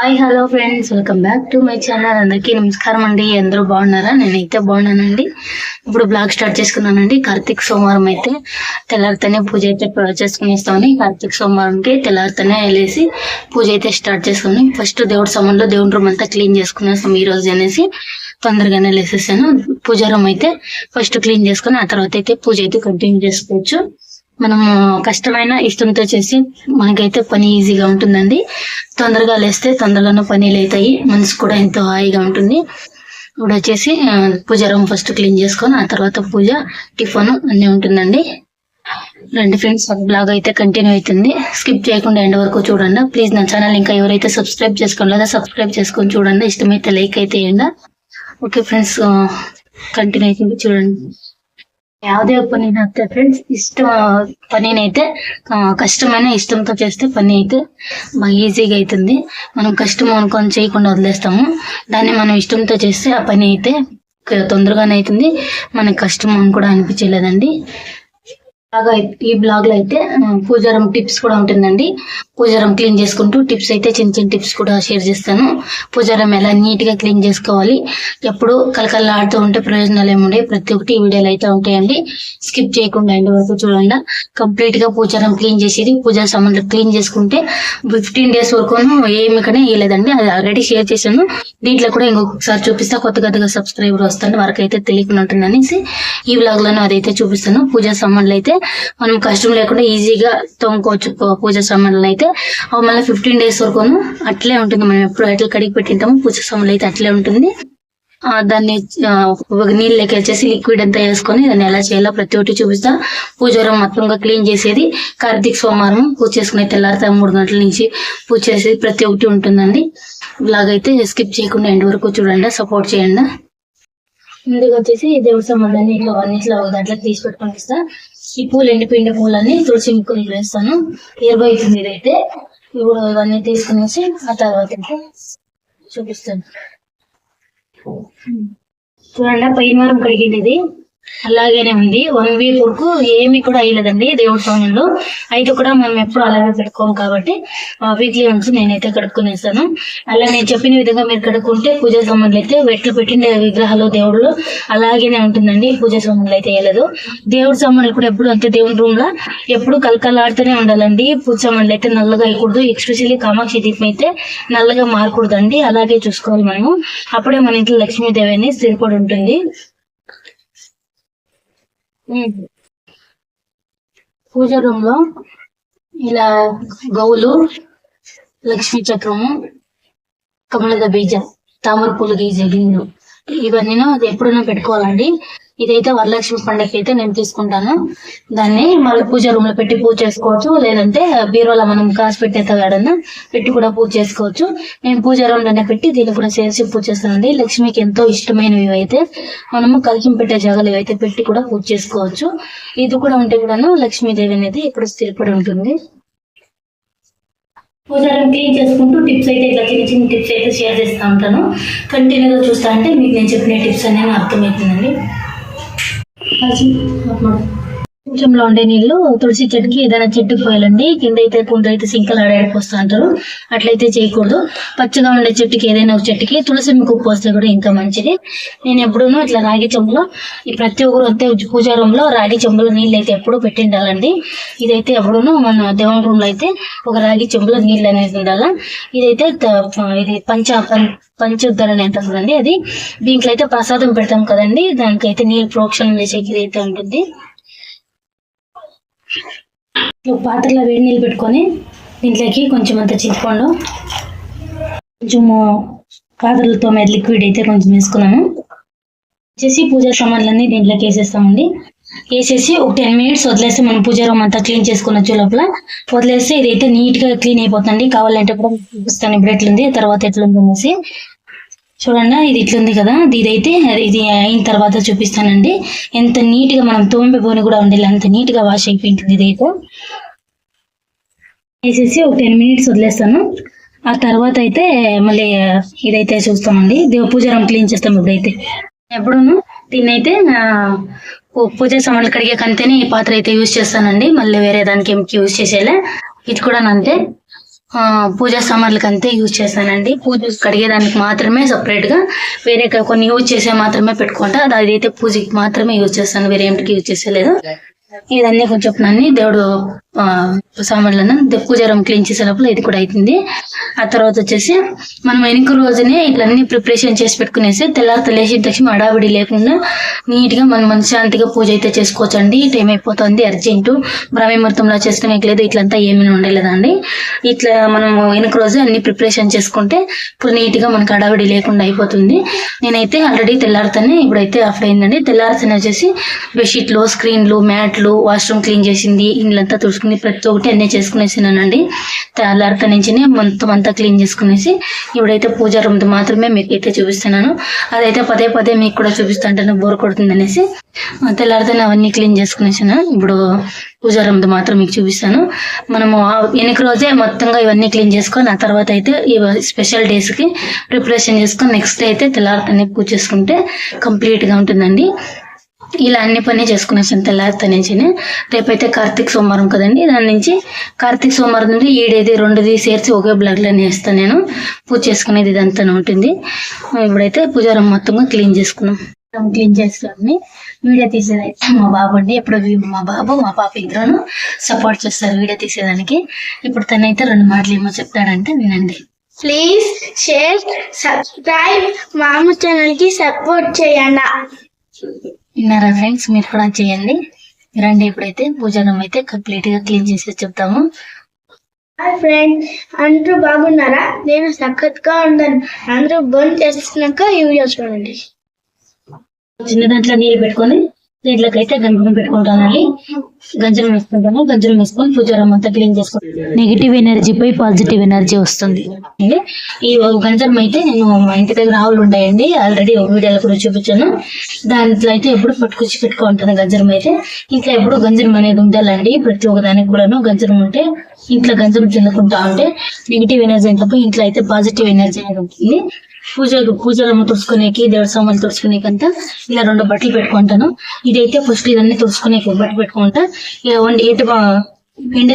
Hi hello friends welcome back to my channel అందరికీ నమస్కారం అండి. అందరూ బాగున్నారా? నేనైతే బాగున్నానండి. ఇప్పుడు బ్లాగ్ స్టార్ట్ చేసుకున్నానండి. కార్తీక్ సోమవారం అయితే తెల్లారితేనే పూజ అయితే చేసుకునేస్తామని కార్తీక్ సోమవారంకి తెల్లారితేనే వెళ్ళేసి పూజ అయితే స్టార్ట్ చేసుకుని ఫస్ట్ దేవుడి సమయంలో దేవుడి రూమ్ అంతా క్లీన్ చేసుకునేస్తాం ఈ రోజు అనేసి తొందరగానే లేసేసాను. పూజ రూమ్ అయితే ఫస్ట్ క్లీన్ చేసుకుని ఆ తర్వాత అయితే పూజ అయితే కంటిన్యూ చేసుకోవచ్చు. మనము కష్టమైన ఇష్టంతో చేసి మనకైతే పని ఈజీగా ఉంటుందండి. తొందరగా లేస్తే తొందరగానే పనులు అవుతాయి. మనసు కూడా ఎంతో హాయిగా ఉంటుంది. ఇప్పుడు వచ్చేసి పూజ రూమ్ ఫస్ట్ క్లీన్ చేసుకొని ఆ తర్వాత పూజ టిఫిన్ అన్ని ఉంటుందండి. రండి ఫ్రెండ్స్ బ్లాగ్ అయితే కంటిన్యూ అవుతుంది. స్కిప్ చేయకుండా ఎండ్ వరకు చూడండి. ప్లీజ్ నా ఛానల్ ఇంకా ఎవరైతే సబ్స్క్రైబ్ చేసుకోలేదో సబ్స్క్రైబ్ చేసుకొని చూడండి. ఇష్టమైతే లైక్ అయితే వేయండి ఓకే ఫ్రెండ్స్ కంటిన్యూ అవుతుంది చూడండి. ಯಾವುದೇ పని అయితే ఫ్రెండ్స్ ఇష్టం పనినైతే ఆ, కష్టమైన ఇష్టంతో చేస్తే పని అయితే బాగా ఈజీగా అవుతుంది మనం కష్టం అనుకొని చేయకుండా వదిలేస్తాము దాన్ని మనం ఇష్టంతో చేస్తే ఆ పని అయితే క- తొందరగానే అవుతుంది మనకి కష్టం అని కూడా అనిపించలేదండి ఈ బ్లాగ్లో అయితే పూజారం టిప్స్ కూడా ఉంటుందండి. పూజారం క్లీన్ చేసుకుంటూ టిప్స్ అయితే చిన్న చిన్న టిప్స్ కూడా షేర్ చేస్తాను. పూజారం ఎలా నీట్గా క్లీన్ చేసుకోవాలి ఎప్పుడు కలకల్లా ఆడుతూ ఉంటే ప్రయోజనాలు ఏముండే ప్రతి ఒక్కటి వీడియోలు అయితే ఉంటాయండి. స్కిప్ చేయకుండా అండి వరకు చూడండి. కంప్లీట్గా పూజారం క్లీన్ చేసేది పూజా సామాన్లు క్లీన్ చేసుకుంటే ఫిఫ్టీన్ డేస్ వరకు ఏమి కానీ వేయలేదండి అది ఆల్రెడీ షేర్ చేశాను. దీంట్లో కూడా ఇంకొకసారి చూపిస్తా. కొత్త కొత్తగా సబ్స్క్రైబర్ వస్తాను వరకు అయితే తెలియకుండా ఉంటుంది అనేసి ఈ బ్లాగ్లోనే అదైతే చూపిస్తాను. పూజా సామాన్లు అయితే మనం కష్టం లేకుండా ఈజీగా తోముకోవచ్చు. పూజ పూజా సామాన్లు అయితే. అవి మళ్ళీ ఫిఫ్టీన్ డేస్ వరకు అట్లే ఉంటుంది. మనం ఎప్పుడు ఎట్లా కడిగి పెట్టింటాము. పూజ సామాన్లు అయితే అట్లే ఉంటుంది. ఆ, దాన్ని ఆ, ఒక నీళ్ళకి వచ్చేసి లిక్విడ్ అంతా వేసుకొని దాన్ని ఎలా చేయాలో ప్రతి ఒక్కటి చూపిస్తా. పూజారం మొత్తంగా క్లీన్ చేసేది కార్తీక సోమవారం. పూజ చేసుకునే తెల్లారితే మూడు గంటల నుంచి. పూజ చేసేది ప్రతి ఒక్కటి ఉంటుందండి. ఇలాగైతే స్కిప్ చేయకుండా ఎండ్ వరకు చూడండి. సపోర్ట్ చేయండి. ముందుగా వచ్చేసి దేవుడి సంబంధాన్ని ఇట్లా అన్నిట్లో ఒక దాంట్లో తీసి పెట్టుకొని ఈ పూలు ఎండిపోయిన పూలన్నీ తులసి ముక్కలు వేస్తాను. ఇరవై అవుతుంది ఇదైతే ఇప్పుడు ఇవన్నీ తీసుకునేసి ఆ తర్వాత చూపిస్తాను. చూడండి పైన వారం కడిగింది అలాగేనే ఉంది. వన్ వీక్ వరకు ఏమి కూడా అయ్యలేదండి దేవుడి సమయంలో అయితే కూడా మనం ఎప్పుడు అలాగే పెట్టుకోం కాబట్టి వీక్లీ వన్స్ నేనైతే కడుక్కునేస్తాను అలా నేను చెప్పిన విధంగా మీరు కడుక్కుంటే పూజా సామాన్లు అయితే వెట్లు పెట్టిన విగ్రహాలు దేవుళ్ళు అలాగేనే ఉంటుందండి. పూజా సామాన్లు అయితే వేయలేదు దేవుడి సామాన్లు కూడా ఎప్పుడు అంతే దేవుడి రూమ్లో. ఎప్పుడు కలకలాడుతూనే ఉండాలండి. పూజ సామాన్లు అయితే నల్లగా వేయకూడదు ఎక్స్పెషల్లీ కామాక్షి దీపం అయితే నల్లగా మారకూడదండి. అలాగే చూసుకోవాలి మనము. అప్పుడే మన ఇంట్లో లక్ష్మీదేవి అని స్థిరపడి ఉంటుంది. పూజ రూమ్లో ఇలా గౌలు లక్ష్మీ చక్రము కమలద బీజ తామర పూల గీజ గిన్నెలు ఇవన్నీ అది ఎప్పుడైనా పెట్టుకోవాలండి ఇదైతే వరలక్ష్మి పండుగ అయితే నేను తీసుకుంటాను. దాన్ని మళ్ళీ పూజ రూమ్లో పెట్టి పూజ చేసుకోవచ్చు. లేదంటే బీరోలో మనం కాసు పెట్టేత కాడన్నా పెట్టి కూడా పూజ చేసుకోవచ్చు. నేను పూజ రూమ్లోనే పెట్టి దీన్ని కూడా చేసి పూజ చేస్తానండి. లక్ష్మికి ఎంతో ఇష్టమైనవి అయితే మనము కలిసి పెట్టే జగలు అయితే పెట్టి కూడా పూజ చేసుకోవచ్చు. ఇది కూడా ఉంటే కూడాను లక్ష్మీదేవి అనేది ఇప్పుడు స్థిరపడి ఉంటుంది. పూజారం క్లీన్ చేసుకుంటూ టిప్స్ అయితే ఇట్లా చిన్న చిన్న టిప్స్ అయితే షేర్ చేస్తూ ఉంటాను. కంటిన్యూగా చూస్తా అంటే మీకు నేను చెప్పిన టిప్స్ అనేవి అర్థమవుతుందండి. हाँ जी आप కొంచెంలో ఉండే నీళ్ళు తులసి చెట్టుకి ఏదైనా చెట్టుకు పోయాలండి కింద అయితే కొంత అయితే సింకలు వస్తా అంటారు. అట్లయితే చేయకూడదు. పచ్చగా ఉండే చెట్టుకి ఏదైనా ఒక చెట్టుకి తులసి ముక్కు పోస్తే కూడా ఇంకా మంచిది. నేను ఎప్పుడూనూ ఇట్లా రాగి చెంబులో ఈ ప్రతి ఒక్కరు అయితే పూజా రూమ్లో రాగి చెంబులో నీళ్ళు అయితే ఎప్పుడు పెట్టిండాలండి. ఇదైతే ఎప్పుడూనూ మన దేవుని రూమ్లో అయితే ఒక రాగి చెంబులో నీళ్ళు అనేది ఉండాల. ఇదైతే ఇది పంచ పం- పంచోద్ధరణ ఎంత ఉందండి అది. దీంట్లో అయితే ప్రసాదం పెడతాం కదండి దానికైతే నీళ్ళు ప్రోక్షణం చేసేకి అయితే ఉంటుంది. పాత్రలో వేడి నీళ్ళు పెట్టుకొని దీంట్లోకి కొంచెం అంత చింతపండు కొంచెము పాత్రలతో మీద లిక్విడ్ అయితే కొంచెం వేసుకున్నాము. వచ్చేసి పూజా సామాన్లన్నీ దీంట్లోకి వేసేస్తామండి. వేసేసి ఒక టెన్ మినిట్స్ వదిలేస్తే మనం పూజా రూమ్ అంతా క్లీన్ చేసుకున్నచ్చు లోపల. వదిలేస్తే ఇదైతే నీట్గా క్లీన్ అయిపోతుంది కావాలంటే కూడా చూపిస్తాను. ఇప్పుడు ఎట్లుంది తర్వాత ఎట్లుంది అనేసి. చూడండి ఇది ఇట్లుంది కదా. ఇదైతే ఇది అయిన తర్వాత చూపిస్తానండి. ఎంత నీట్గా మనం తోంబె బోని కూడా ఉండాలి. అంత నీట్గా వాష్ అయిపోయింటుంది ఇదైతే. వేసేసి ఒక టెన్ మినిట్స్ వదిలేస్తాను. ఆ తర్వాత అయితే మళ్ళీ ఇదైతే చూస్తామండి. దేవ పూజారం క్లీన్ చేస్తాం ఇప్పుడైతే. ఎప్పుడును దీన్ని అయితే పూజ సామాన్లు కడిగే కంతేనే ఈ పాత్ర అయితే యూజ్ చేస్తానండి. మళ్ళీ వేరే దానికి ఏం యూజ్ చేసేలే. ఇది కూడా అంతే. పూజా సామాన్లకి అంతే యూజ్ చేస్తానండి. పూజ కడిగేదానికి మాత్రమే సపరేట్గా వేరే కొన్ని యూజ్ చేసే మాత్రమే పెట్టుకుంటా. అది అదైతే పూజకి మాత్రమే యూజ్ చేస్తాను. వేరే ఏమిటికి యూజ్ చేసేలేదు. ఇదన్నీ కొంచెం అన్ని దేవుడు సామాన్లను దే- జ్వరం క్లీన్ చేసే లోపల ఇది కూడా అవుతుంది ఆ తర్వాత వచ్చేసి మనం వెనుక రోజునే ఇట్లన్నీ ప్రిపరేషన్ చేసి పెట్టుకునేసి తెల్లారితో లేచి తక్షణ అడావిడి లేకుండా నీట్గా మనం మనశ్శాంతిగా పూజ అయితే చేసుకోవచ్చు అండి టైం అయిపోతుంది అర్జెంటు. బ్రాహ్మీ ముహూర్తంలో చేసుకునే లేదు ఇట్లంతా ఏమీ ఉండలేదండి. ఇట్లా మనం వెనుక రోజు అన్ని ప్రిపరేషన్ చేసుకుంటే ఇప్పుడు నీట్గా మనకు అడావిడి లేకుండా అయిపోతుంది. నేనైతే ఆల్రెడీ తెల్లారితేనే ఇప్పుడైతే ఆఫ్ అయిందండి. తెల్లారితోనే వచ్చేసి బెడ్షీట్లు స్క్రీన్లు మ్యాట్లు వాష్రూమ్ క్లీన్ చేసింది ఇల్లంతా చేసుకుని ప్రతి ఒక్కటి అన్నీ చేసుకునేసినానండి. తెల్లారక నుంచి మొత్తం అంతా క్లీన్ చేసుకునేసి ఇప్పుడైతే పూజా రూమ్ మాత్రమే మీకు అయితే చూపిస్తున్నాను. అదైతే పదే పదే మీకు కూడా చూపిస్తుంటాను బోర్ కొడుతుంది అనేసి తెల్లారితేనే అవన్నీ క్లీన్ చేసుకునేసాను ఇప్పుడు పూజా రూమ్ మాత్రం మీకు చూపిస్తాను. మనము వెనక రోజే మొత్తంగా ఇవన్నీ క్లీన్ చేసుకొని ఆ తర్వాత అయితే ఈ స్పెషల్ డేస్కి ప్రిపరేషన్ చేసుకొని నెక్స్ట్ డే అయితే తెల్లారితేనే పూజ చేసుకుంటే కంప్లీట్గా ఉంటుందండి. ఇలా అన్ని పని చేసుకునేసాను తెల్లారితో నుంచి రేపైతే కార్తీక సోమవారం కదండి దాని నుంచి కార్తీక సోమవారం నుండి ఈడేది రెండుది చేర్చి ఒకే బ్లాక్ వేస్తాను నేను. పూజ చేసుకునేది ఇదంతా ఉంటుంది. ఇప్పుడైతే పూజారం మొత్తంగా క్లీన్ చేసుకున్నాం. క్లీన్ చేసుకుని వీడియో తీసేదైతే మా బాబు అండి. ఎప్పుడు మా బాబు మా పాప ఇద్దరును సపోర్ట్ చేస్తారు వీడియో తీసేదానికి. ఇప్పుడు తనైతే రెండు మాటలు ఏమో చెప్తాడంటే వినండి. ప్లీజ్ షేర్ సబ్స్క్రైబ్ మామ ఛానల్కి సపోర్ట్ చేయండి. విన్నారా ఫ్రెండ్స్ మీరు కూడా చేయండి. రండి ఇప్పుడైతే పూజారం అయితే కంప్లీట్గా క్లీన్ చేసి చెప్తాము. హాయ్ ఫ్రెండ్స్ అందరూ బాగున్నారా? నేను సఖత్గా ఉన్నాను. అందరూ బంద్ చేస్తున్నాక ఈ వీడియో చూడండి. చిన్న దాంట్లో నీళ్ళు పెట్టుకొని దీంట్లోకి అయితే గంజం పెట్టుకుంటానండి. గంజం వేసుకుంటాను. గంజం వేసుకొని పూజారం అంతా క్లీన్ చేసుకుంటాను. నెగిటివ్ ఎనర్జీ పోయి పాజిటివ్ ఎనర్జీ వస్తుంది. ఈ గంజం అయితే నేను మా ఇంటి దగ్గర ఆవులు ఉంటాయండి. ఆల్రెడీ ఒక వీడియోలో కూడా చూపించాను. దాంట్లో అయితే ఎప్పుడు పట్టుకొచ్చి పెట్టుకుంటాను గంజరం అయితే. ఇంట్లో ఎప్పుడు గంజరం అనేది ఉండాలండి. ప్రతి ఒక్క దానికి కూడాను గంజరం ఉంటే ఇంట్లో గంజం చెందుకుంటా ఉంటే నెగిటివ్ ఎనర్జీ తప్ప ఇంట్లో అయితే పాజిటివ్ ఎనర్జీ అనేది ఉంటుంది. పూజలు పూజలు తుడుచుకునేకి దేవుడి సామాన్లు తుడుచుకునేకి అంతా ఇలా రెండు బట్టలు పెట్టుకుంటాను. ఇదైతే ఫస్ట్ ఇదన్నీ తుడుచుకునేకి బట్టలు పెట్టుకుంటా. ఎటు బా-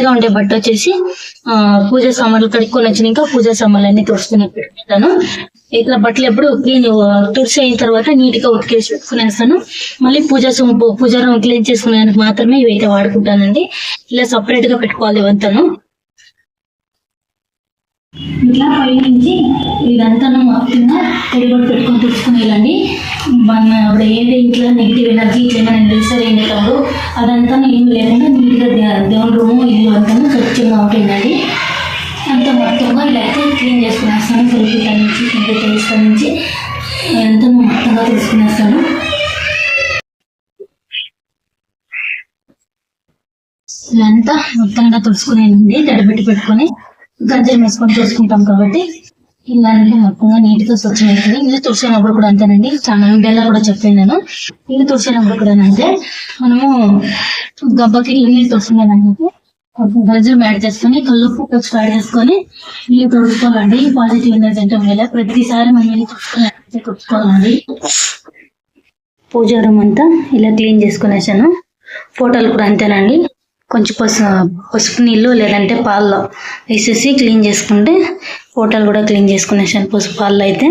ఉండే బట్ట వచ్చేసి ఆ పూజ సామాన్లు కడుక్కొని వచ్చినాక పూజ సామాన్లు అన్ని తుడుచుకునే పెట్టుకుంటాను. ఇట్లా బట్టలు ఎప్పుడు క్లీన్ తుడిచి అయిన తర్వాత నీట్గా ఉతికేసి పెట్టుకునేస్తాను. మళ్ళీ పూజ సొంపు పూజ రూమ్ క్లీన్ చేసుకునేందుకు మాత్రమే ఇవైతే వాడుకుంటానండి. ఇలా సపరేట్గా పెట్టుకోవాలి వంతను. ఇట్లా పై నుంచి ఇదంతా మొత్తంగా తడిగొట్టు పెట్టుకొని తెచ్చుకునేయాలండి. మన ఇప్పుడు ఏంటి ఇంట్లో నెగిటివ్ ఎనర్జీ ఇట్లా ఏమైనా నిలిసారు ఏం కాదు. అదంతా ఏం లేకుండా నీట్గా దేవుని రూము ఇల్లు అంతా స్వచ్ఛంగా ఉంటుందండి. అంత మొత్తంగా ఇలా అయితే క్లీన్ చేసుకునేస్తాను తొలిపిట నుంచి కింద తెలుస్తా నుంచి అంతా మొత్తంగా తీసుకునేస్తాను ఇదంతా మొత్తంగా తుడుచుకునేది దడబెట్టి పెట్టుకొని గంజలు వేసుకొని చూసుకుంటాం కాబట్టి ఇల్లంతా మొత్తంగా నీట్గా స్వచ్ఛం అవుతుంది ఇల్లు తుడిచినప్పుడు కూడా అంతేనండి. చాలా వీడియోలో కూడా చెప్పాను నేను. ఇల్లు తుడిచినప్పుడు కూడా అంటే మనము గబ్బకి ఇల్లు తుడుచుకునేదానికి గంజలు యాడ్ చేసుకొని కల్లుప్పు కొంచెం యాడ్ చేసుకొని ఇల్లు తుడుచుకోవాలండి. పాజిటివ్ ఎనర్జీ అంటే వేళ ప్రతిసారి మనం ఇల్లు తుడుచుకునే తుడుచుకోవాలండి. పూజ రూమ్ అంతా ఇలా క్లీన్ చేసుకునేసాను. ఫోటోలు కూడా అంతేనండి. కొంచెం పసు పసుపు నీళ్ళు లేదంటే పాల్లో వేసేసి క్లీన్ చేసుకుంటే ఫోటోలు కూడా క్లీన్ చేసుకునేసాను పసుపు పాల్లో అయితే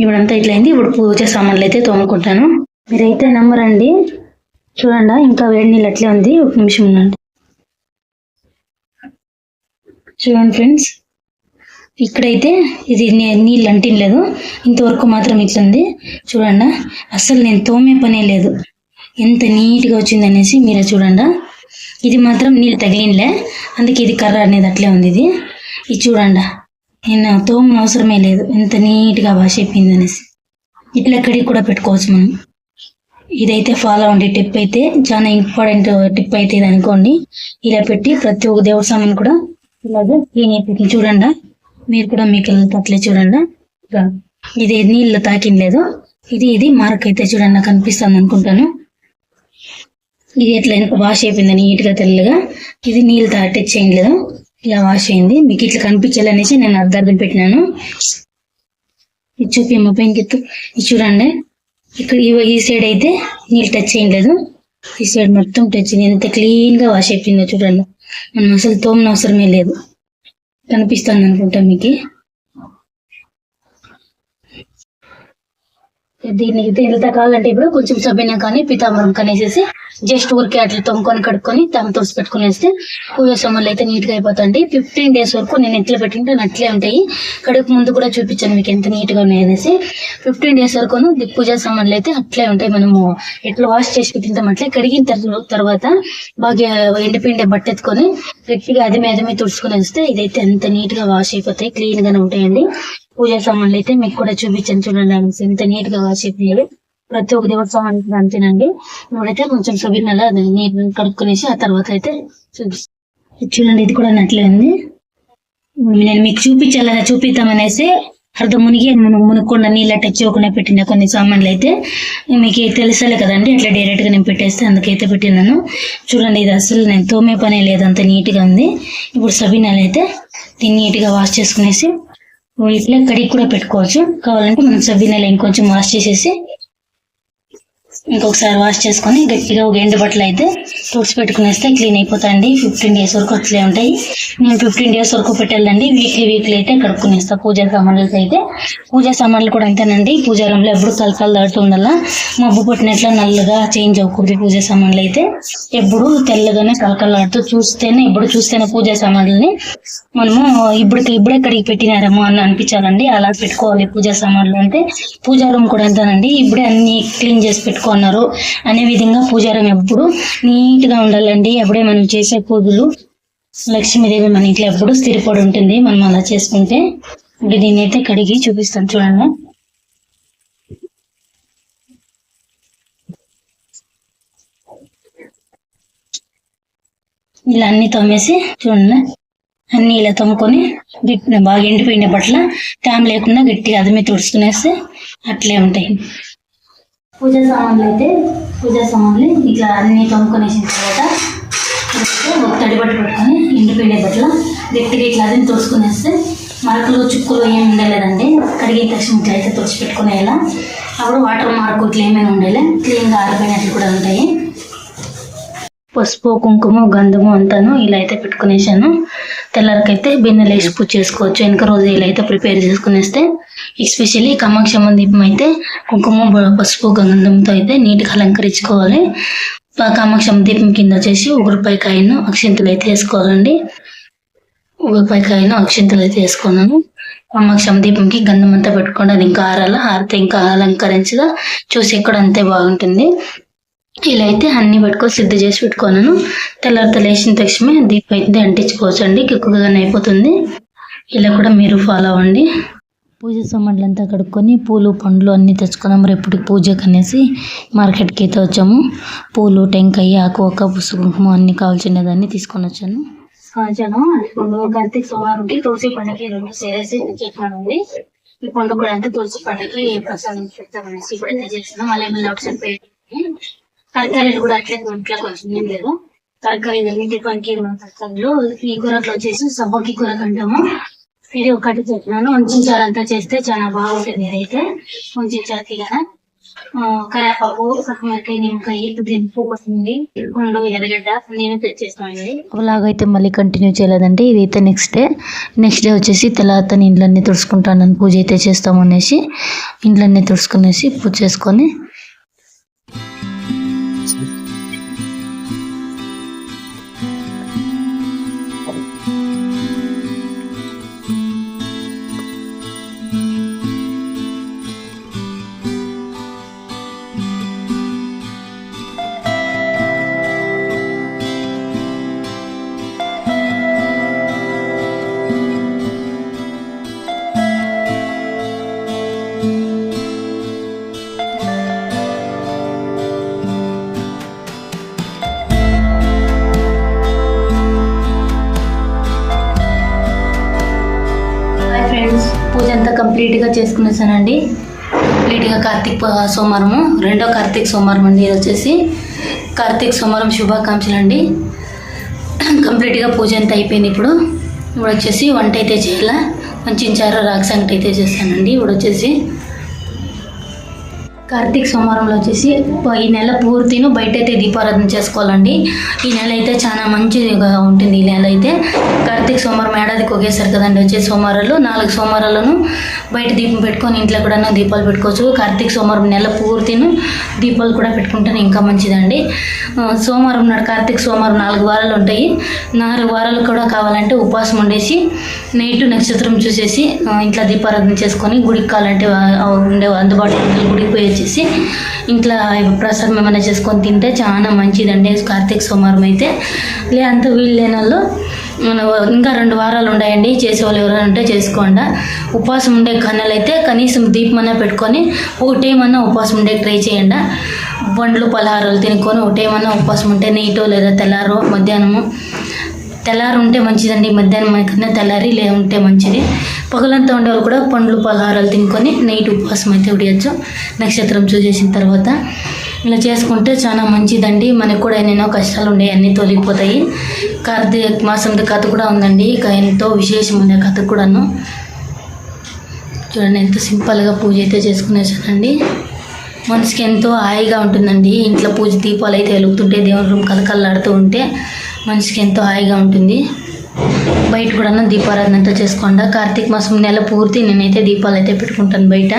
ఇప్పుడంతా ఇట్లా అయింది ఇప్పుడు పూజ సామాన్లు అయితే తోముకుంటాను. మీరైతే నమ్మరండి. చూడండి ఇంకా వేడి నీళ్ళు అట్లే ఉంది. ఒక నిమిషం ఉండండి. చూడండి ఫ్రెండ్స్ ఇక్కడైతే ఇది నీళ్ళు అంటింలేదు ఇంతవరకు మాత్రం ఇట్లుంది. చూడండి అసలు నేను తోమే పనే లేదు. ఎంత నీట్గా వచ్చింది అనేసి మీరే చూడండి. ఇది మాత్రం నీళ్ళు తగిలినలే అందుకే ఇది కర్ర అనేది అట్లే ఉంది ఇది. ఇది చూడండి. నేను తోమ అవసరమే లేదు. ఎంత నీట్గా వాష్ అయిపోయింది అనేసి. ఇట్లా ఎక్కడికి కూడా పెట్టుకోవచ్చు మనం. ఇదైతే ఫాలో అవ్వండి టిప్ అయితే చాలా ఇంపార్టెంట్ టిప్ అయితే ఇది అనుకోండి. ఇలా పెట్టి ప్రతి ఒక్క దేవుడి సామాన్ కూడా ఇలాగే క్లీన్ అయిపోతుంది. చూడండి. మీరు కూడా మీకు అట్లే చూడండి. ఇది నీళ్ళు తాకింలేదు ఇది ఇది మార్క్ అయితే చూడండి. నాకు కనిపిస్తుంది అనుకుంటాను. ఇది ఎట్లా వాష్ అయిపోయింది నీట్గా తెల్లగా. ఇది నీళ్ళు టచ్ చేయలేదు ఇలా వాష్ అయింది. మీకు ఇట్లా కనిపించాలనేసి నేను అర్థార్థం పెట్టినాను. ఇది చూపి మా ఇది చూడండి. ఇక్కడ ఈ- సైడ్ అయితే నీళ్ళు టచ్ చేయలేదు ఈ సైడ్ మొత్తం టచ్ అయింది ఎంత క్లీన్గా వాష్ అయిపోయిందో చూడండి. మనం అసలు తోమన అవసరమే లేదు. కనిపిస్తాను అనుకుంటా మీకు. దీనికి ఎంత కావాలంటే ఇప్పుడు కొంచెం సబ్బిన కానీ పితాంబరం కనేసేసి జస్ట్ ఊరికే అట్లా తొమ్ముకొని కడుక్కొని తమ తోసి పెట్టుకుని వేస్తే పూజ సొమ్మలు అయితే నీట్గా అయిపోతాయండి. ఫిఫ్టీన్ డేస్ వరకు నేను ఎట్లా పెట్టింటే అట్లే ఉంటాయి. కడుపు ముందు కూడా చూపించాను మీకు ఎంత నీట్గా ఉన్నాయనేసి ఫిఫ్టీన్ డేస్ వరకు పూజ సామాన్లు అయితే అట్లే ఉంటాయి మనము. ఎట్లా వాష్ చేసి పెట్టింటాం అట్లే. కడిగిన తర్వాత బాగా ఎండిపిండే బట్ట ఎత్తుకొని గట్టిగా మీద మీద తుడుచుకొని వస్తే ఇదైతే ఎంత నీట్గా వాష్ అయిపోతాయి. క్లీన్ గానే ఉంటాయండి. పూజా సామాన్లు అయితే మీకు కూడా చూపించాను చూడండి ఎంత నీట్గా వాష్ అయిపోయాడు ప్రతి ఒక్క దేవస్థానం అంతేనండి. ఇప్పుడైతే కొంచెం సబిన్నల నీట్ కడుక్కునేసి ఆ తర్వాత అయితే చూపిస్తాను చూడండి ఇది కూడా నట్లే ఉంది. నేను మీకు చూపించాలని చూపిద్దామనేసి అర్ధం మునిగి మనం మునుక్కుండా నీళ్ళ టచ్ చేయకుండా పెట్టిన కొన్ని సామాన్లు అయితే. మీకు తెలుసలే కదండి అట్లా డైరెక్ట్గా నేను పెట్టేస్తే అందుకైతే పెట్టినాను చూడండి ఇది అసలు నేను తోమే పనే లేదు అంత నీట్గా ఉంది. ఇప్పుడు సబీనాలు అయితే దీన్ని నీట్గా వాష్ చేసుకునేసి ఇట్లా కడిగి కూడా పెట్టుకోవచ్చు. కావాలంటే మనం సబీనాలు ఇంకొంచెం వాష్ చేసేసి ఇంకొకసారి వాష్ చేసుకొని గట్టిగా ఒక ఎండు బట్టలు అయితే తుడిచి పెట్టుకునేస్తే క్లీన్ అయిపోతాయండి. ఫిఫ్టీన్ డేస్ వరకు అట్లే ఉంటాయి. నేను ఫిఫ్టీన్ డేస్ వరకు పెట్టాలండి. వీక్లీ వీక్లీ అయితే కడుక్కునేస్తా. పూజా సామాన్లకి అయితే. పూజా సామాన్లు కూడా అంతేనండి. పూజా రూమ్లో ఎప్పుడు కలకాలు దాడుతూ మబ్బు పట్టినట్లు నల్లగా చేంజ్ అవ్వకూడదు పూజా సామాన్లు అయితే. ఎప్పుడు తెల్లగానే కలకలాడుతూ చూస్తేనే ఇప్పుడు చూస్తేనే పూజా సామాన్లని మనము ఇప్పుడు ఇప్పుడే కడిగి పెట్టినారేమో అని అనిపించాలండి. అలా పెట్టుకోవాలి పూజా సామాన్లు అంటే. పూజా రూమ్ కూడా అంతేనండి. ఇప్పుడే అన్ని క్లీన్ చేసి పెట్టుకోవాలి. పెట్టుకున్నారు అనే విధంగా పూజారం ఎప్పుడు నీట్గా ఉండాలండి. అప్పుడే మనం చేసే పూజలు లక్ష్మీదేవి మన ఇంట్లో ఎప్పుడు స్థిరపడి ఉంటుంది. మనం అలా చేసుకుంటే ఇప్పుడు దీన్ని అయితే కడిగి చూపిస్తాను చూడండి. ఇలా అన్ని తోమేసి చూడండి. అన్ని ఇలా తోముకొని బాగా ఎండిపోయిన పట్ల తేమ లేకుండా గట్టిగా అదిమి తుడుచుకునేస్తే అట్లే ఉంటాయి. పూజ సామాన్లు అయితే పూజ సామాన్లు ఇట్లా అన్ని తోముకొనేసిన తర్వాత ఇదైతే తడి పట్టు పెట్టుకొని ఎండిపోయిన పట్ల గట్టిగా ఇట్లా అదిమి తుడుచుకునేస్తే మరకలు చుక్కులు ఏమి ఉండలేదండి కడిగిన తక్షణ ఇట్లా అయితే తుడిచి పెట్టుకునేలా అప్పుడు వాటర్ మార్కు ఇట్లా ఏమైనా ఉండేలే? క్లీన్గా ఆరిపోయినట్లు కూడా ఉంటాయి. పసుపు కుంకుమ గంధము అంతాను ఇలా అయితే పెట్టుకునేసాను. తెల్లరికైతే బిన్నెలు వేసి పూజ చేసుకోవచ్చు. వెనక రోజు ఇలా అయితే ప్రిపేర్ చేసుకునేస్తే ఎస్పెషల్లీ కామాక్షమ్మ దీపం అయితే కుంకుమ పసుపు గంధంతో అయితే నీట్గా అలంకరించుకోవాలి. ప- కామాక్షమ్మ దీపం కింద వచ్చేసి ఉగురుపై కాయను అక్షింతలు అయితే వేసుకోవాలండి. ఉగురుపై కాయను అక్షింతలు అయితే వేసుకున్నాను. కామాక్షమ్మ దీపంకి గంధం అంతా పెట్టుకోండి. అది ఇంకా ఆరాల ఆరితే ఇంకా అలంకరించగా చూసి ఎక్కడ అంతే బాగుంటుంది. ఇలా అయితే అన్ని పెట్టుకొని సిద్ధ చేసి పెట్టుకున్నాను. తెల్లారితో లేచిన తక్షణమే దీపం అయితే అంటించుకోవచ్చు అండి కిక్కుగానే అయిపోతుంది. ఇలా కూడా మీరు ఫాలో అవ్వండి. పూజ సామాన్లు అంతా కడుక్కొని పూలు పండ్లు అన్నీ తెచ్చుకున్నాం. రేపటికి పూజకు అనేసి మార్కెట్కి అయితే వచ్చాము. పూలు టెంకాయ ఆకు ఒక్క పుస్తకం కుంకుమ అన్ని కావాల్సినదాన్ని తీసుకొని వచ్చాను. వచ్చాను కార్తీక సోమవారంకి తులసి పండుగకి రెండు సేరేసి చెప్పానండి ఈ పండుగ కూడా అంటే తులసి పండుగకి ప్రసాదం పెడతామనేసి ఇప్పుడు చేస్తున్నాం అలాగే మళ్ళీ ఒకసారి పెట్టి తరకారీలు కూడా అట్లే ఇంట్లో కొంచెం ఏం లేదు. తరకారీలు అన్నింటి పనికి తరకారీలు ఈ కూరట్లో వచ్చేసి సబ్బకి కూర కంటాము. ఇది ఒకటి చెప్పినాను ఉంచారంతా చేస్తే చాలా బాగుంటుంది ఇదైతే ఉంచారు తీగన కరేపాకు సక్కమిరకాయ నిమ్మకాయ దింపు వస్తుంది. పండు ఎర్రగడ్డ నేను తెచ్చేస్తామండి అలాగైతే మళ్ళీ కంటిన్యూ చేయలేదండి. ఇదైతే నెక్స్ట్ డే నెక్స్ట్ డే వచ్చేసి తెల్లారితో ఇండ్లన్నీ తుడుచుకుంటానని పూజ అయితే చేస్తామనేసి అనేసి తుడుచుకునేసి పూజ చేసుకొని అంతా చేసుకునేసానండి కంప్లీట్గా కార్తీక సోమవారము. రెండో కార్తీక సోమవారం అండి. ఇది వచ్చేసి కార్తీక సోమవారం శుభాకాంక్షలు అండి కంప్లీట్గా పూజ అంతా అయిపోయింది ఇప్పుడు. ఇప్పుడు వచ్చేసి వంట అయితే చేయాల? మంచి చారు రాగి సంగటి అయితే చేస్తానండి. ఇప్పుడు వచ్చేసి కార్తీక సోమవారంలో వచ్చేసి ఈ నెల పూర్తిను బయట అయితే దీపారాధన చేసుకోవాలండి. ఈ నెల అయితే చాలా మంచిగా ఉంటుంది. ఈ నెల అయితే కార్తీక సోమవారం ఏడాదికి ఒకేసారి కదండి వచ్చే సోమవారాలు. నాలుగు సోమవారాలను బయట దీపం పెట్టుకొని ఇంట్లో కూడా దీపాలు పెట్టుకోవచ్చు. కార్తీక సోమవారం నెల పూర్తిను దీపాలు కూడా పెట్టుకుంటే ఇంకా మంచిదండి. సోమవారం నాడు కార్తీక సోమవారం నాలుగు వారాలు ఉంటాయి. నాలుగు వారాలు కూడా కావాలంటే ఉపవాసం ఉండేసి నైట్ నక్షత్రం చూసేసి ఇంట్లో దీపారాధన చేసుకొని గుడికి కావాలంటే ఉండే అందుబాటులో గుడికి పోయి వచ్చేసి ఇంట్లో ప్రసాదం ఏమైనా చేసుకొని తింటే చాలా మంచిదండి. కార్తీక సోమవారం అయితే. లేదంతా అంత వీలు లేని వాళ్ళు ఇంకా రెండు వారాలు ఉన్నాయండి చేసేవాళ్ళు ఎవరైనా ఉంటే చేసుకోండి. ఉపవాసం ఉండే కన్నెలైతే కనీసం దీపమన్నా పెట్టుకొని ఒకటేమన్నా ఉపవాసం ఉండే ట్రై చేయండి. పండ్లు పలహారాలు తినుకొని ఒకటేమన్నా ఉపవాసం ఉంటే నీటో లేదా తెల్లారో మధ్యాహ్నము తెల్లారి ఉంటే మంచిదండి మధ్యాహ్నం మనకన్నా తెల్లారి లే ఉంటే మంచిది. పగలంతా ఉండేవాళ్ళు కూడా పండ్లు పలహారాలు తినుకొని నైట్ ఉపవాసం అయితే ఉడియచ్చు. నక్షత్రం చూసేసిన తర్వాత ఇలా చేసుకుంటే చాలా మంచిదండి. మనకు కూడా ఎన్నెన్నో కష్టాలు ఉన్నాయి అన్నీ తొలగిపోతాయి. కార్తీక మాసం కథ కూడా ఉందండి. ఇక ఎంతో విశేషం కథ కూడాను. చూడండి ఎంత సింపుల్గా పూజ అయితే చేసుకునేసానండి మనసుకి ఎంతో హాయిగా ఉంటుందండి. ఇంట్లో పూజ దీపాలు అయితే వెలుగుతుంటే దేవుని రూమ్ కలకల్లాడుతూ ఉంటే మనసుకి ఎంతో హాయిగా ఉంటుంది. బయట కూడా దీపారాధన అంతా చేసుకోండి. కార్తీక మాసం నెల పూర్తి. నేనైతే దీపాలు అయితే పెట్టుకుంటాను బయట.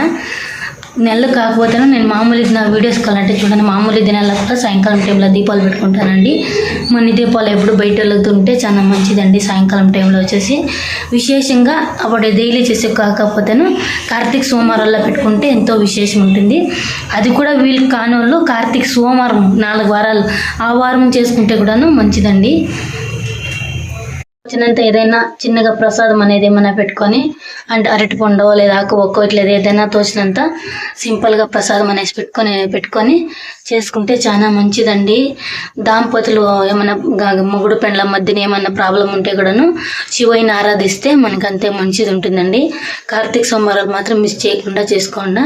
నెలలు కాకపోతేనే నేను మామూలు నా వీడియోస్ కావాలంటే చూడండి. మామూలు దినాల్లో కూడా సాయంకాలం టైంలో దీపాలు పెట్టుకుంటానండి. మన్ని దీపాలు ఎప్పుడు బయట వెళ్తుంటే చాలా మంచిదండి సాయంకాలం టైంలో వచ్చేసి. విశేషంగా అప్పుడు డైలీ చేసే కాకపోతేను కార్తీక సోమవారాల్లో పెట్టుకుంటే ఎంతో విశేషం ఉంటుంది. అది కూడా వీళ్ళు కాని వాళ్ళు కార్తీక సోమవారం నాలుగు వారాలు ఆ వారం చేసుకుంటే కూడాను మంచిదండి. వచ్చినంత ఏదైనా చిన్నగా ప్రసాదం అనేది ఏమైనా పెట్టుకొని అంటే అరటిపండు లేదా ఆకు ఒక్కో ఇట్లా ఏదైనా తోచినంత సింపుల్గా ప్రసాదం అనేసి పెట్టుకొని పెట్టుకొని చేసుకుంటే చాలా మంచిదండి. దాంపతులు ఏమైనా మొగుడు పెండ్ల మధ్యన ఏమైనా ప్రాబ్లం ఉంటే కూడాను శివయ్యని ఆరాధిస్తే మనకంతే అంతే మంచిది ఉంటుందండి. కార్తీక సోమవారాలు మాత్రం మిస్ చేయకుండా చేసుకోండి.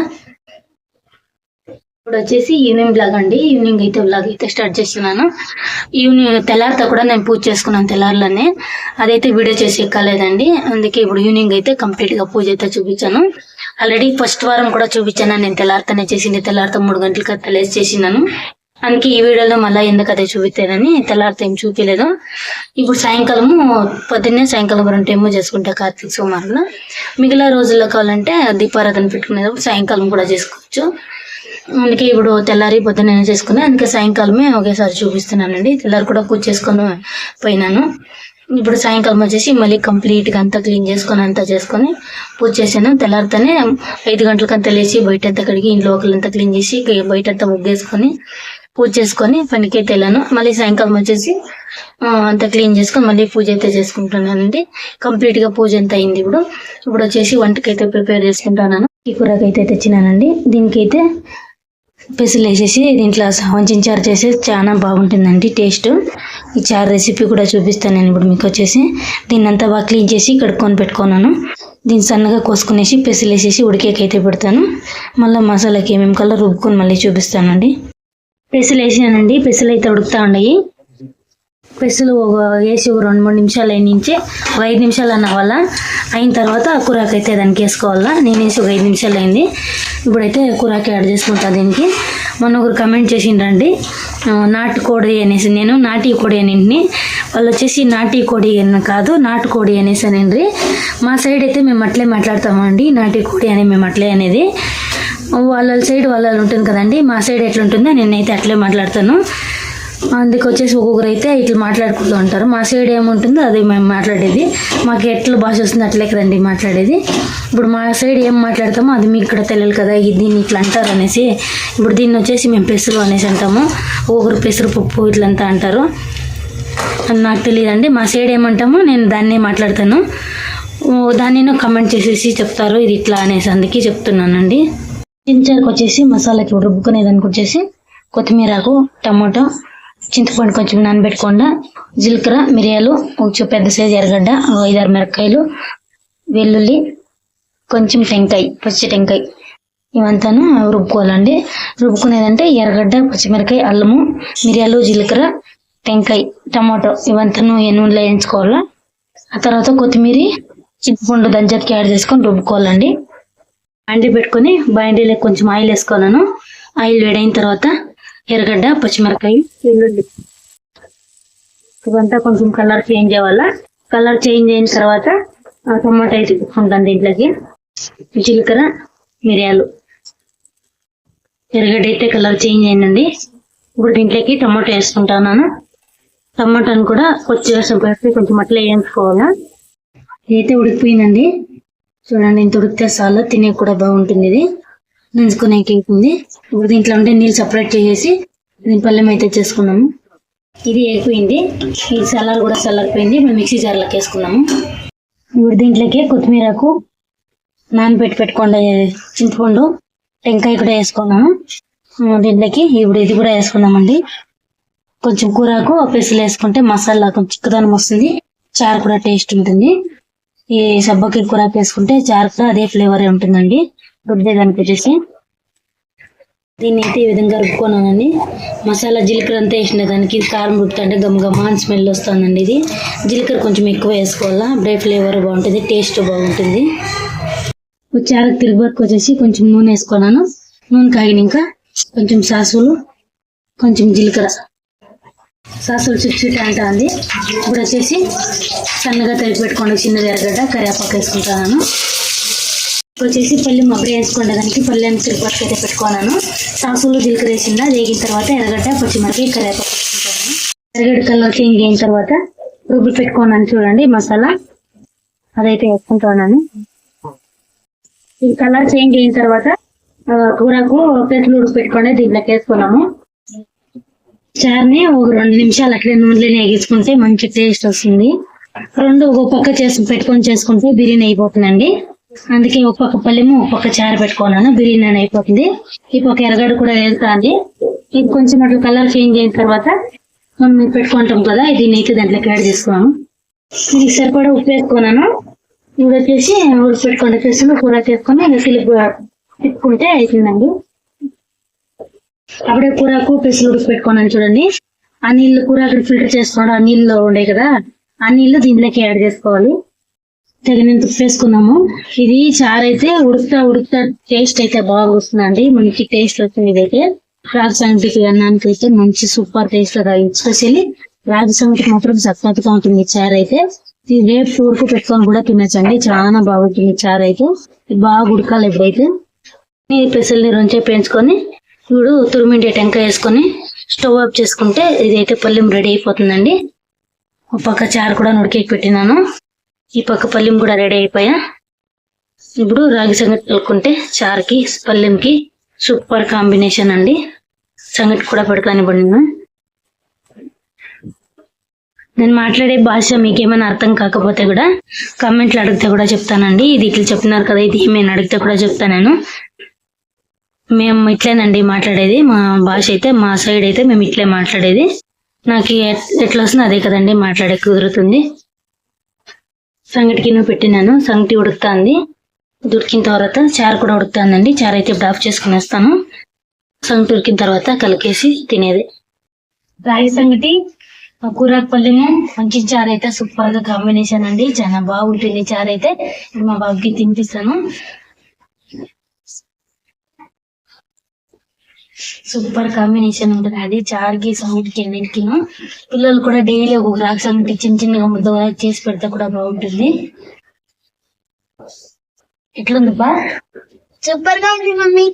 ఇప్పుడు వచ్చేసి ఈవినింగ్ బ్లాగ్ అండి. ఈవినింగ్ అయితే బ్లాగ్ అయితే స్టార్ట్ చేస్తున్నాను. ఈవినింగ్ తెల్లారితో కూడా నేను పూజ చేసుకున్నాను తెల్లారులోనే. అదైతే వీడియో చేసి ఎక్కలేదండి. అందుకే ఇప్పుడు ఈవినింగ్ అయితే కంప్లీట్గా పూజ అయితే చూపించాను. ఆల్రెడీ ఫస్ట్ వారం కూడా చూపించాను. నేను తెల్లారితోనే చేసింది. తెల్లారితో మూడు గంటలకి తెలియజేసి చేసినాను అందుకే ఈ వీడియోలో మళ్ళీ ఎందుకు అదే చూపిస్తానని తెల్లారితో ఏం చూపించలేదు ఇప్పుడు సాయంకాలము పొద్దున్నే సాయంకాలం రెండు టైము చేసుకుంటా కార్తీక సోమవారంలో. మిగిలిన రోజుల్లో కావాలంటే దీపారాధన పెట్టుకునేటప్పుడు సాయంకాలం కూడా చేసుకోవచ్చు. అందుకే ఇప్పుడు తెల్లారి పొద్దున్న చేసుకుని అందుకే సాయంకాలమే ఒకేసారి చూపిస్తున్నానండి. తెల్లారి కూడా కూర్చేసుకొని చేసుకొని పోయినాను. ఇప్పుడు సాయంకాలం వచ్చేసి మళ్ళీ కంప్లీట్గా అంతా క్లీన్ చేసుకొని అంతా చేసుకొని పూజ చేశాను. తెల్లారితోనే ఐదు గంటలకంతా లేచి బయట అంతా కడిగి ఇంట్లో ఒకళ్ళంతా క్లీన్ చేసి బయట అంతా ముగ్గేసుకొని పూజ చేసుకొని పనికైతే వెళ్ళాను మళ్ళీ సాయంకాలం వచ్చేసి అంతా క్లీన్ చేసుకొని మళ్ళీ పూజ అయితే చేసుకుంటున్నానండి. కంప్లీట్గా పూజ అంతా అయింది ఇప్పుడు. ఇప్పుడు వచ్చేసి వంటకైతే ప్రిపేర్ చేసుకుంటున్నాను. ఈ కూరకైతే తెచ్చినానండి. దీనికైతే పెసులు వేసేసి దీంట్లో వంచిన చారు చేసి చాలా బాగుంటుందండి టేస్ట్. ఈ చారు రెసిపీ కూడా చూపిస్తాను నేను ఇప్పుడు మీకు వచ్చేసి. దీన్ని అంతా బాగా క్లీన్ చేసి కడుక్కొని పెట్టుకున్నాను. దీన్ని సన్నగా కోసుకునేసి పెసులు వేసేసి ఉడికేకైతే పెడతాను. మళ్ళీ మసాలాకి ఏమేమి కలర్ రుబ్బుకొని మళ్ళీ చూపిస్తానండి. పెసులు వేసానండి పెసులు అయితే ఉడుకుతా ఉన్నాయి. పెసులు ఒక వేసి ఒక రెండు మూడు నిమిషాలు అయినించి ఒక ఐదు నిమిషాలు అన్న వల్ల అయిన తర్వాత కూరాకు అయితే దానికి వేసుకోవాలా. నేను వేసి ఒక ఐదు నిమిషాలు అయింది. ఇప్పుడైతే కూరాకి యాడ్ చేసుకుంటా దీనికి. మొన్న ఒకరు కమెంట్ చేసిండ్రండి నాటు కోడి అనేసి. నేను నాటి కోడి అనింటిని వాళ్ళు వచ్చేసి నాటి కోడి అని కాదు నాటు కోడి అనేసి అనండి మా సైడ్ అయితే మేము అట్లే మాట్లాడతామండి. నాటి కోడి అని మేము అట్లే అనేది. వాళ్ళ సైడ్ వాళ్ళ ఉంటుంది కదండి మా సైడ్ ఎట్లుంటుందో నేనైతే అట్లే మాట్లాడతాను. అందుకు వచ్చేసి ఒక్కొక్కరు అయితే ఇట్లా మాట్లాడుకుంటూ ఉంటారు. మా సైడ్ ఏముంటుందో అది మేము మాట్లాడేది. మాకు ఎట్లా భాష వస్తుంది అట్లే కదండి మాట్లాడేది. ఇప్పుడు మా సైడ్ ఏం మాట్లాడతామో అది మీకు ఇక్కడ తెలియదు కదా. ఇది దీన్ని ఇట్లా అంటారు అనేసి. ఇప్పుడు దీన్ని వచ్చేసి మేము పెసరు అనేసి అంటాము. ఒక్కొక్కరు పెసరు పప్పు ఇట్లంతా అంటారు. అది నాకు తెలియదండి. మా సైడ్ ఏమంటామో నేను దాన్నే మాట్లాడతాను. దాన్నినో దాన్ని కమెంట్ చేసేసి చెప్తారు. ఇది ఇట్లా అనేసి అందుకే చెప్తున్నానండి. చించారకు వచ్చేసి మసాలాకి రుబ్బుకునే దానికి వచ్చేసి కొత్తిమీరకు టమాటో చింతపండు కొంచెం నానబెట్టకుండా జీలకర్ర మిరియాలు కొంచెం పెద్ద సైజు ఎర్రగడ్డ ఐదారు మిరపకాయలు వెల్లుల్లి కొంచెం టెంకాయ పచ్చి టెంకాయ. ఇవంతాను రుబ్బుకోవాలండి. రుబ్బుకునేదంటే ఎర్రగడ్డ పచ్చిమిరకాయ అల్లము మిరియాలు జీలకర్ర టెంకాయ టమాటో ఇవంతాను నూనెలో వేయించుకోవాలా? ఆ తర్వాత కొత్తిమీర చింతపండు దంచకి యాడ్ చేసుకొని రుబ్బుకోవాలండి. బాండీ పెట్టుకొని బాండీలో కొంచెం ఆయిల్ వేసుకోవాలను. ఆయిల్ వేడైన తర్వాత ఎర్రగడ్డ పచ్చిమిరకాయ వెల్లుల్లి. ఇవంతా కొంచెం కలర్ చేంజ్ అవ్వాలా? కలర్ చేంజ్ అయిన తర్వాత ఆ టమాటా అయితే తీసుకుంటాను దీంట్లోకి. జీలకర్ర మిరియాలు. ఎర్రగడ్డ అయితే కలర్ చేంజ్ అయిందండి. ఇప్పుడు దీంట్లోకి టమాటో వేసుకుంటాను టమాటాను కూడా కొంచెం పెట్టి కొంచెం అట్లా వేయించుకోవాలా? అయితే ఉడికిపోయిందండి. చూడండి ఇంత ఉడికితే చాలు. తినే కూడా బాగుంటుంది ఇది. నంచుకునేకి ఉంది. ఇప్పుడు దీంట్లో ఉంటే నీళ్ళు సపరేట్ చేసేసి దీని పళ్ళెం అయితే చేసుకున్నాము. ఇది అయిపోయింది. ఇది సల్లారు కూడా చల్లారిపోయింది మేము మిక్సీ జార్లోకి వేసుకున్నాము. ఇప్పుడు దీంట్లోకి కొత్తిమీరకు నానబెట్టి పెట్టుకోండి చింతపండు టెంకాయ కూడా వేసుకున్నాము. దీంట్లోకి ఇప్పుడు ఇది కూడా వేసుకున్నామండి. కొంచెం కూరకు పెసులు వేసుకుంటే మసాలా కొంచెం చిక్కదనం వస్తుంది. చారు కూడా టేస్ట్ ఉంటుంది. ఈ సబ్బకి కూరకు వేసుకుంటే చారు కూడా అదే ఫ్లేవర్ ఉంటుందండి. రుద్దేదానికి వచ్చేసి దీన్ని అయితే ఈ విధంగా రుక్కున్నానండి మసాలా జీలకర్ర అంతా వేసిన దానికి కారం రుక్కుతుంటే గమ్ గమ్మ అని స్మెల్ వస్తుందండి ఇది. జీలకర్ర కొంచెం ఎక్కువ వేసుకోవాలా? అప్పుడే ఫ్లేవర్ బాగుంటుంది టేస్ట్ బాగుంటుంది. చారకు తిరుగుబాటుకు వచ్చేసి కొంచెం నూనె వేసుకున్నాను. నూనె కాగినాక కొంచెం సాసులు కొంచెం జీలకర్ర. సాసులు చిట్ అంటుంది ఇప్పుడు వచ్చేసి సన్నగా తరిగి పెట్టుకోండి చిన్నది ఎర్రగడ్డ కరివేపాకు వేసుకుంటాను. వచ్చేసి పల్లి మబ్బరి వేసుకోండి దానికి పల్లెని తిరుగుబాటుకు అయితే పెట్టుకున్నాను. సాసులు జీలకర్ర వేసిందా వేగిన తర్వాత ఎర్రగడ్డ పచ్చిమిరపకాయ కరివేపాకు వేసుకుంటాను. ఎర్రగడ్డ కలర్ చేంజ్ అయిన తర్వాత రుబ్బి పెట్టుకున్నాను చూడండి మసాలా. అదైతే వేసుకుంటున్నాను. ఈ కలర్ చేంజ్ అయిన తర్వాత కూరకు పెట్లు ఉడికి పెట్టుకొని దీంట్లోకి వేసుకున్నాము. చారుని ఒక రెండు నిమిషాలు అక్కడే నూనెలో వేగించుకుంటే మంచి టేస్ట్ వస్తుంది. రెండు ఒక పక్క చేసి పెట్టుకొని చేసుకుంటే బిర్యానీ అయిపోతుందండి. అందుకే ఒక పక్క పల్లెము ఒక్కొక్క చారు పెట్టుకున్నాను బిర్యానీ అయిపోతుంది. ఈ పక్క ఎరగడ కూడా వెళ్తాంది ఇది కొంచెం అట్లా కలర్ చేంజ్ అయిన తర్వాత మనం పెట్టుకుంటాం కదా ఇది అయితే దాంట్లోకి యాడ్ చేసుకున్నాను దీనికి సరిపడా ఉప్పు వేసుకున్నాను. ఇది వచ్చేసి ఉప్పు పెట్టుకుంటే వచ్చేసి కూర చేసుకొని సిలిప్ తిప్పుకుంటే అవుతుందండి అప్పుడే కూరకు పెసులు ఉడికి పెట్టుకున్నాను చూడండి. ఆ నీళ్ళు కూర అక్కడ ఫిల్టర్ చేసుకోవడం ఆ నీళ్ళు ఉండే కదా ఆ నీళ్ళు దీంట్లోకి యాడ్ చేసుకోవాలి. తగినంత వేసుకున్నాము ఇది చారు అయితే ఉడుకుతా ఉడుకుతా టేస్ట్ అయితే బాగా వస్తుందండి మంచి టేస్ట్ వస్తుంది ఇదైతే. రాగి సంగటికి అన్నానికి అయితే మంచి సూపర్ టేస్ట్ ఎస్పెషల్లీ రాగి సంగటికి మాత్రం చక్కగా ఉంటుంది ఈ చారు అయితే. ఇది రేపు ఊరుకు పెట్టుకొని కూడా తినచ్చండి. చాలా బాగుంటుంది చారు అయితే. ఇది బాగా ఉడకాలి ఇప్పుడైతే. ఈ పెసల్ని రొంచే పెంచుకొని ఇప్పుడు తురిమిండే టెంకాయ వేసుకొని స్టవ్ ఆఫ్ చేసుకుంటే ఇదైతే పల్లెం రెడీ అయిపోతుందండి. ఒక పక్క చారు కూడా నుడికేకి పెట్టినాను. ఈ పక్క పల్లెం కూడా రెడీ అయిపోయా? ఇప్పుడు రాగి సంగటి కలుపుకుంటే చారుకి పల్లెంకి సూపర్ కాంబినేషన్ అండి. సంగటి కూడా పెడతానివ్వండి నేను మాట్లాడే భాష మీకేమైనా అర్థం కాకపోతే కూడా కామెంట్లు అడిగితే కూడా చెప్తానండి. ఇది ఇట్లా చెప్తున్నారు కదా ఇది ఏమైనా అడిగితే కూడా చెప్తాను నేను. మేము ఇట్లేనండి మాట్లాడేది. మా భాష అయితే మా సైడ్ అయితే మేము ఇట్లే మాట్లాడేది. నాకు ఎట్లా వస్తుంది అదే కదండి మాట్లాడే కుదురుతుంది. సంగటికి పెట్టినాను. సంగటి ఉడుకుతుంది. ఉడికిన తర్వాత చారు కూడా ఉడుకుతుందండి. చారు అయితే ఇప్పుడు ఆఫ్ చేసుకుని వస్తాను సంగటి ఉడికిన తర్వాత కలికేసి తినేది. రాగి సంగటి ఆ పల్లెము మంచి చారు అయితే సూపర్గా కాంబినేషన్ అండి. చాలా బాగుంటుంది చారు అయితే. మా బాబుకి తినిపిస్తాను. సూపర్ కాంబినేషన్ ఉంటుంది. అది చారుకి సంగటికి అన్నిటికి పిల్లలు కూడా డైలీ ఒక రాగి సంగటి చిన్న చిన్నగా ముద్దగా చేసి పెడితే కూడా బాగుంటుంది. ఎట్లుంది బా సూపర్గా ఉంది మమ్మీ.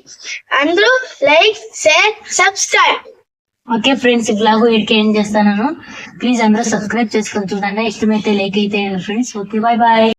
అందరూ like share subscribe. Okay friends ఈ బ్లాగ్ వీడికి ఏం చేస్తాను? ప్లీజ్ అందరూ సబ్స్క్రైబ్ చేసుకొని చూడండి. ఇష్టమైతే లైక్ అయితే ఫ్రెండ్స్. Okay bye bye